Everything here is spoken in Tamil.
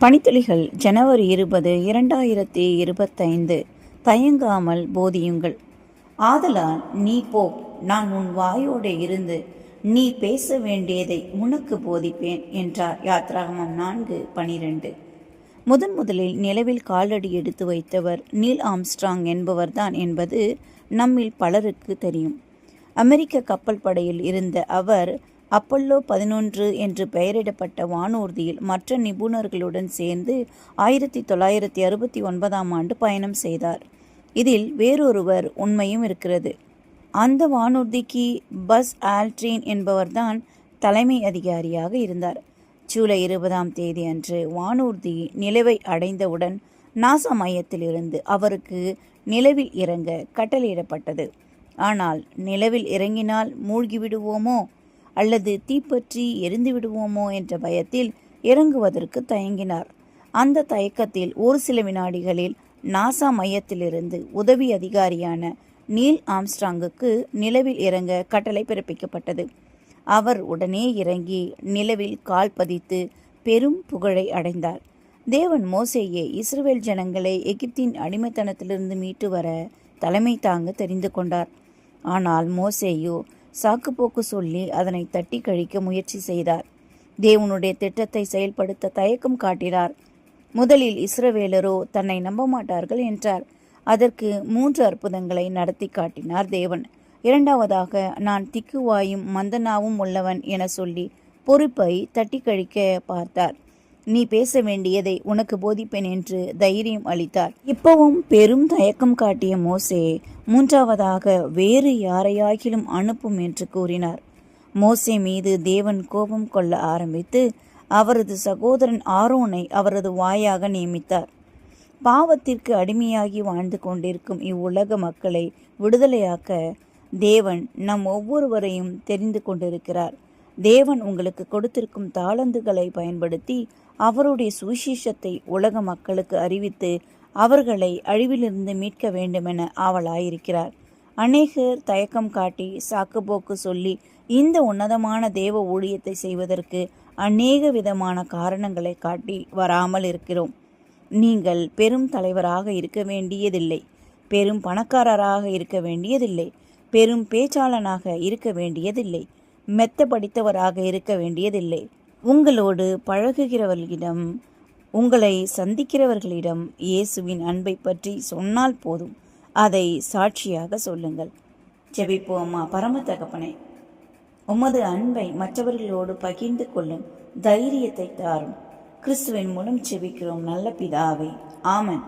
பனித்துளிகள் ஜனவரி இருபது இரண்டாயிரத்தி இருபத்தைந்து. தயங்காமல் போதியுங்கள். ஆதலால் நீ போ. நான் உன் வாயோடு இருந்து நீ பேச வேண்டியதை உனக்கு போதிப்பேன் என்றார் யாத்ராகமம் நான்கு பனிரெண்டு. முதன் முதலில் நிலவில் காலடி எடுத்து வைத்தவர் நீல் ஆம்ஸ்ட்ராங் என்பவர்தான் என்பது நம்மில் பலருக்கு தெரியும். அமெரிக்க கப்பல் படையில் இருந்த அவர் அப்பல்லோ பதினொன்று என்று பெயரிடப்பட்ட வானூர்தியில் மற்ற நிபுணர்களுடன் சேர்ந்து ஆயிரத்தி தொள்ளாயிரத்தி அறுபத்தி ஒன்பதாம் ஆண்டு பயணம் செய்தார். இதில் வேறொருவர் உண்மையும் இருக்கிறது. அந்த வானூர்திக்கு பஸ் ஆல்ட்ரின் என்பவர்தான் தலைமை அதிகாரியாக இருந்தார். ஜூலை இருபதாம் தேதி அன்று வானூர்தி நிலவை அடைந்தவுடன் நாசா மையத்திலிருந்து அவருக்கு நிலவில் இறங்க கட்டளையிடப்பட்டது. ஆனால் நிலவில் இறங்கினால் மூழ்கிவிடுவோமோ? அல்லது தீப்பற்றி எரிந்து விடுவோமோ என்ற பயத்தில் இறங்குவதற்கு தயங்கினார். அந்த தயக்கத்தில் ஒரு சில வினாடிகளில் நாசா மையத்திலிருந்து உதவி அதிகாரியான நீல் ஆம்ஸ்ட்ராங்குக்கு நிலவில் இறங்க கட்டளை பிறப்பிக்கப்பட்டது. அவர் உடனே இறங்கி நிலவில் கால் பதித்து பெரும் புகழை அடைந்தார். தேவன் மோசேயே இஸ்ரேல் ஜனங்களை எகிப்தின் அடிமைத்தனத்திலிருந்து மீட்டு வர தலைமை தாங்க தெரிந்து கொண்டார். ஆனால் மோசேயோ சாக்குப்போக்கு சொல்லி அதனை தட்டி கழிக்க முயற்சி செய்தார். தேவனுடைய திட்டத்தை செயல்படுத்த தயக்கம் காட்டினார். முதலில் இஸ்ரவேலரோ தன்னை நம்ப மாட்டார்கள் என்றார். அதற்கு மூன்று அற்புதங்களை நடத்தி காட்டினார் தேவன். இரண்டாவதாக நான் திக்குவாயும் மந்தனாவும் உள்ளவன் என சொல்லி பொறுப்பை தட்டி கழிக்க பார்த்தார். நீ பேச வேண்டியதை உனக்கு போதிப்பேன் என்று தைரியம் அளித்தார். இப்பவும் பெரும் தயக்கம் காட்டிய மோசே மூன்றாவதாக வேறு யாரையாகிலும் அனுப்பும் என்று கூறினார். மோசே மீது தேவன் கோபம் கொள்ள ஆரம்பித்து அவரது சகோதரன் ஆரோனை அவரது வாயாக நியமித்தார். பாவத்திற்கு அடிமையாகி வாழ்ந்து கொண்டிருக்கும் இவ்வுலக மக்களை விடுதலையாக்க தேவன் நம் ஒவ்வொருவரையும் தெரிந்து கொண்டிருக்கிறார். தேவன் உங்களுக்கு கொடுத்திருக்கும் தாளந்துகளை பயன்படுத்தி அவருடைய சுவிசேஷத்தை உலக மக்களுக்கு அறிவித்து அவர்களை அழிவிலிருந்து மீட்க வேண்டுமென ஆவலாயிருக்கிறார். அநேகர் தயக்கம் காட்டி சாக்குப்போக்கு சொல்லி இந்த உன்னதமான தேவ ஊழியத்தை செய்வதற்கு அநேக விதமான காரணங்களை காட்டி வராமல் இருக்கிறோம். நீங்கள் பெரும் தலைவராக இருக்க வேண்டியதில்லை. பெரும் பணக்காரராக இருக்க வேண்டியதில்லை. பெரும் பேச்சாளனாக இருக்க வேண்டியதில்லை. மெத்த படித்தவராக இருக்க வேண்டியதில்லை. உங்களோடு பழகுகிறவர்களிடம் உங்களை சந்திக்கிறவர்களிடம் இயேசுவின் அன்பை பற்றி சொன்னால் போதும். அதை சாட்சியாக சொல்லுங்கள். ஜெபிப்போமா பரம தகப்பனே. உமது அன்பை மற்றவர்களோடு பகிர்ந்து கொள்ளும் தைரியத்தை தாரும். கிறிஸ்துவின் மூலம் செபிக்கிறோம் நல்ல பிதாவே. ஆமன்.